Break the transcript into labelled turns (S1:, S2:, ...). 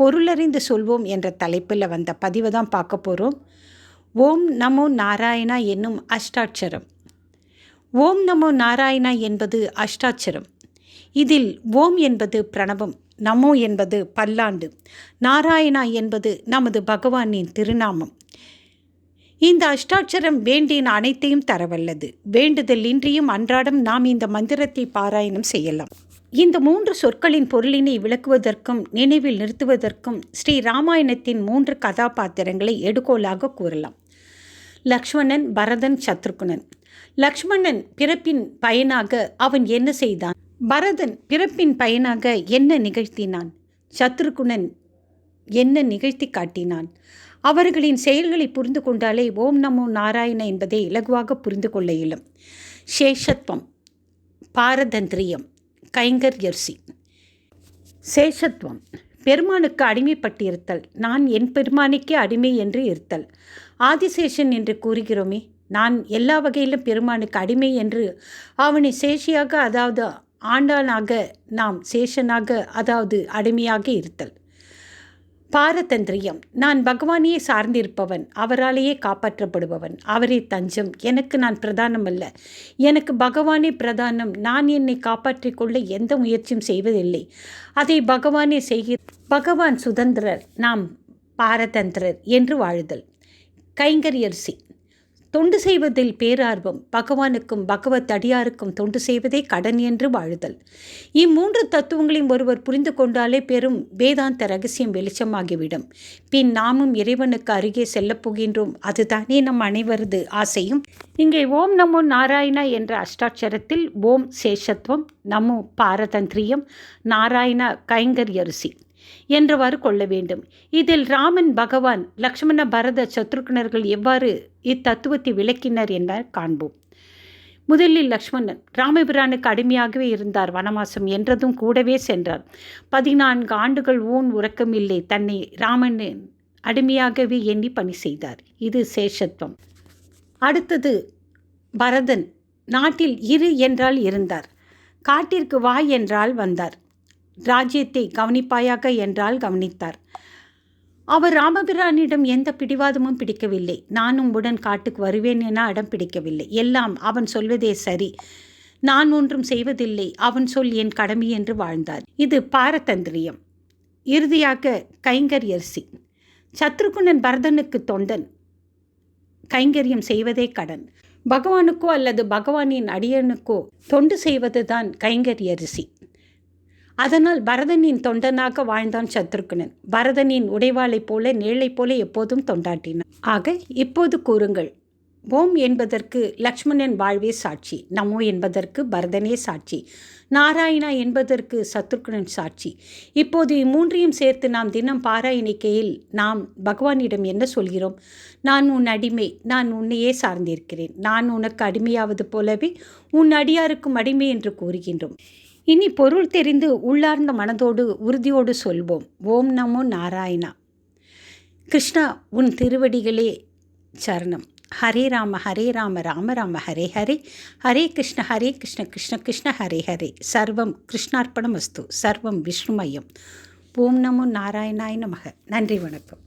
S1: பொருளறிந்து சொல்வோம் என்ற தலைப்பில் வந்த பதிவை தான் பார்க்க போகிறோம். ஓம் நமோ நாராயணா என்னும் அஷ்டாட்சரம். ஓம் நமோ நாராயணா என்பது அஷ்டாட்சரம். இதில் ஓம் என்பது பிரணவம் நமோ என்பது பல்லாண்டு நாராயணா என்பது நமது பகவானின் திருநாமம். இந்த அஷ்டாட்சரம் வேண்டின அனைத்தையும் தரவல்லது. வேண்டுதல் இன்றியும் அன்றாடம் நாம் இந்த மந்திரத்தை பாராயணம் செய்யலாம். இந்த மூன்று சொற்களின் பொருளினை விளக்குவதற்கும் நினைவில் நிறுத்துவதற்கும் ஸ்ரீ ராமாயணத்தின் மூன்று கதாபாத்திரங்களை எடுகோலாக கூறலாம். லக்ஷ்மணன் பரதன் சத்ருகுணன். லக்ஷ்மணன் பிறப்பின் பயனாக அவன் என்ன செய்தான்? பரதன் பிறப்பின் பயனாக என்ன நிகழ்த்தினான்? சத்ருகுணன் என்ன நிகழ்த்தி காட்டினான்? அவர்களின் செயல்களை புரிந்து கொண்டாலே ஓம் நமோ நாராயண என்பதை இலகுவாக புரிந்து கொள்ள இயலும். சேஷத்வம் பாரதந்திரியம். கைங்கர்யர்சி சேஷத்துவம் பெருமானுக்கு அடிமைப்பட்டிருத்தல். நான் என் பெருமானுக்கே அடிமை என்று இருத்தல். ஆதிசேஷன் என்று கூறுகிறோமே நான் எல்லா வகையிலும் பெருமானுக்கு அடிமை என்று அவனை சேஷியாக அதாவது ஆண்டானாக நாம் சேஷனாக அதாவது அடிமையாக இருத்தல். பாரதந்திரியம். நான் பகவானையே சார்ந்திருப்பவன் அவராலேயே காப்பாற்றப்படுபவன் அவரே தஞ்சம். எனக்கு நான் பிரதானம் அல்ல. எனக்கு பகவானே பிரதானம். நான் என்னை காப்பாற்றிக் கொள்ள எந்த முயற்சியும் செய்வதில்லை. அதை பகவானே செய்கிற பகவான் சுதந்திரர் நாம் பாரதந்திரர் என்று வாழுதல். கைங்கரியரிசி தொண்டு செய்வதில் பேரார்வம் பகவானுக்கும் பகவத் அடியாருக்கும் தொண்டு செய்வதே கடன் என்று வாழுதல். இம்மூன்று தத்துவங்களையும் ஒருவர் புரிந்து கொண்டாலே பெரும் வேதாந்த ரகசியம் வெளிச்சமாகிவிடும். பின் நாமும் இறைவனுக்கு அருகே செல்லப் போகின்றோம். அதுதானே நம் அனைவரது ஆசையும். இங்கே ஓம் நமோ நாராயணா என்ற அஷ்டாட்சரத்தில் ஓம் சேஷத்துவம் நமோ பாரதந்திரியம் நாராயண கைங்கரியரிசி. என்றவாறு கொள்ள வேண்டும். இதில் ராமன் பகவான் லக்ஷ்மண பரத சத்ருக்னர்கள் எவ்வாறு இத்தத்துவத்தை விளக்கினர் என காண்போம். முதலில் லக்ஷ்மணன் ராமபிரானுக்கு அடிமையாகவே இருந்தார் வனவாசம் என்றதும் கூடவே சென்றார். பதினான்கு ஆண்டுகள் ஊன் உறக்கமில்லை தன்னை ராமனின் அடிமையாகவே எண்ணி பணி செய்தார். இது சேஷத்துவம். அடுத்தது பரதன் நாட்டில் இரு என்றால் இருந்தார். காட்டிற்கு வா என்றால் வந்தார். ராஜ்யத்தை கவனிப்பாயாக என்றால் கவனித்தார். அவர் ராமபிரானிடம் எந்த பிடிவாதமும் பிடிக்கவில்லை. நானும் உடன் காட்டுக்கு வருவேன் என அடம் பிடிக்கவில்லை. எல்லாம் அவன் சொல்வதே சரி. நான் ஒன்றும் செய்வதில்லை. அவன் சொல் என் கடமை என்று வாழ்ந்தார். இது பாரதந்திரியம். இறுதியாக கைங்கரியர்சி சத்ருகுணன் பரதனுக்கு தொண்டன். கைங்கரியம் செய்வதே கடன். பகவானுக்கோ அல்லது பகவானின் அடியனுக்கோ தொண்டு செய்வதுதான் கைங்கரியரிசி அதனால் பரதனின் தொண்டனாக வாழ்ந்தான் சத்ருகுணன் பரதனின் உடைவாளைப் போல நேழைப் போல எப்போதும் தொண்டாட்டினான் ஆக இப்போது கூறுங்கள். ஓம் என்பதற்கு லக்ஷ்மணன் வாழ்வே சாட்சி. நமோ என்பதற்கு பரதனே சாட்சி. நாராயணா என்பதற்கு சத்ருகுணன் சாட்சி. இப்போது இம்மூன்றையும் சேர்த்து நாம் தினம் பாராயணிக்கையில் நாம் பகவானிடம் என்ன சொல்கிறோம்? நான் உன் அடிமை நான் உன்னையே சார்ந்திருக்கிறேன். நான் உனக்கு அடிமையாவது போலவே உன் அடியாருக்கும் அடிமை என்று கூறுகின்றோம். இனி பொருள் தெரிந்து உள்ளார்ந்த மனதோடு உறுதியோடு சொல்வோம். ஓம் நமோ நாராயணா. கிருஷ்ணா உன் திருவடிகளே சரணம். ஹரே ராம ஹரே ராம ராம ராம ஹரே ஹரே. ஹரே கிருஷ்ண ஹரே கிருஷ்ண கிருஷ்ண கிருஷ்ண ஹரே ஹரே. சர்வம் கிருஷ்ணார்ப்பணம் அஸ்து சர்வம் விஷ்ணுமயம். ஓம் நமோ நாராயணாய நமக. நன்றி வணக்கம்.